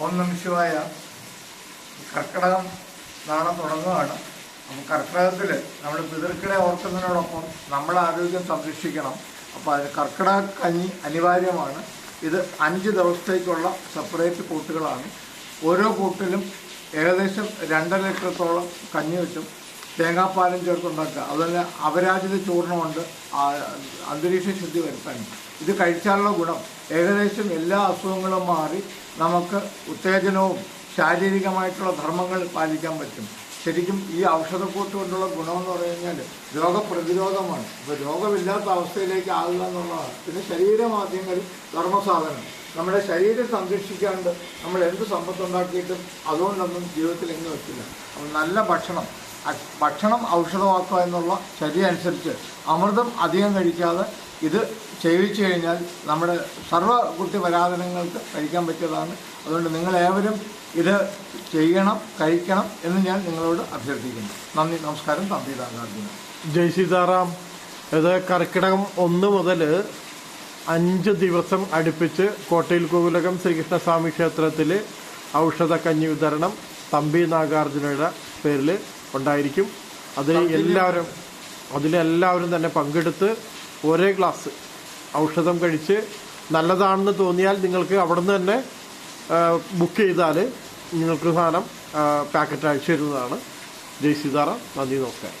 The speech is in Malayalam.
ഓം നമശിവായ കർക്കിടകം നാളെ തുടങ്ങുകയാണ് അപ്പം കർക്കിടകത്തിൽ നമ്മൾ പിതൃക്കളെ ഓർക്കുന്നതിനോടൊപ്പം നമ്മളെ ആരോഗ്യം സംരക്ഷിക്കണം. അപ്പോൾ അതിന് കർക്കിടക കഞ്ഞി അനിവാര്യമാണ്. ഇത് അഞ്ച് ദിവസത്തേക്കുള്ള സെപ്പറേറ്റ് കൂട്ടുകളാണ്. ഓരോ കൂട്ടിലും ഏകദേശം രണ്ടര ലിറ്ററത്തോളം കഞ്ഞി വെച്ചും തേങ്ങാപ്പാലും ചേർത്തുണ്ടാക്കുക അതുപോലെ അപരാജിത ചൂർണമുണ്ട് അന്തരീക്ഷ ശുദ്ധി വരുത്താൻ ഇത് കഴിച്ചാലുള്ള ഗുണം. ഏകദേശം എല്ലാ അസുഖങ്ങളും മാറി നമുക്ക് ഉത്തേജനവും ശാരീരികമായിട്ടുള്ള ധർമ്മങ്ങൾ പാലിക്കാൻ പറ്റും. ശരിക്കും ഈ ഔഷധക്കൂട്ട് കൊണ്ടുള്ള ഗുണമെന്ന് പറഞ്ഞു കഴിഞ്ഞാൽ രോഗപ്രതിരോധമാണ്. ഇപ്പോൾ രോഗമില്ലാത്ത അവസ്ഥയിലേക്ക് ആകുക എന്നുള്ളതാണ്. പിന്നെ ശരീരമാദ്യങ്ങൾ ധർമ്മസാധനം. നമ്മുടെ ശരീരം സംരക്ഷിക്കാണ്ട് നമ്മൾ എന്ത് സമ്പത്തുണ്ടാക്കിയിട്ടും അതുകൊണ്ടൊന്നും ജീവിതത്തിൽ എങ്ങും അപ്പോൾ നല്ല ഭക്ഷണം. ഭക്ഷണം ഔഷധമാക്കുക എന്നുള്ള ശരീരം അനുസരിച്ച് അമൃതം അധികം കഴിക്കാതെ ഇത് സേവിച്ചു കഴിഞ്ഞാൽ നമ്മുടെ സർവ കുട്ടി പരാധനങ്ങൾക്ക് കഴിക്കാൻ പറ്റിയതാണ്. അതുകൊണ്ട് നിങ്ങളേവരും ഇത് ചെയ്യണം കഴിക്കണം എന്ന് ഞാൻ നിങ്ങളോട് അഭ്യർത്ഥിക്കുന്നു. നന്ദി നമസ്കാരം തമ്പി രാധാർജുന. ജയ് സീതാറാം. ഇത് കർക്കിടകം ഒന്ന് മുതൽ അഞ്ച് ദിവസം അടുപ്പിച്ച് കോട്ടയിൽ കോവിലകം ശ്രീകൃഷ്ണസ്വാമി ക്ഷേത്രത്തിൽ ഔഷധ കഞ്ഞി വിതരണം തമ്പി നാഗാർജുനയുടെ പേരിൽ ഉണ്ടായിരിക്കും. അതിൽ എല്ലാവരും അതിലെല്ലാവരും തന്നെ പങ്കെടുത്ത് ഒരേ ഗ്ലാസ് ഔഷധം കഴിച്ച് നല്ലതാണെന്ന് തോന്നിയാൽ നിങ്ങൾക്ക് അവിടുന്ന് തന്നെ ബുക്ക് ചെയ്താൽ നിങ്ങൾക്ക് സാധനം പാക്കറ്റ് അയച്ചു തരുന്നതാണ്. ജയ് സീതാറാം നന്ദി നമസ്കാരം.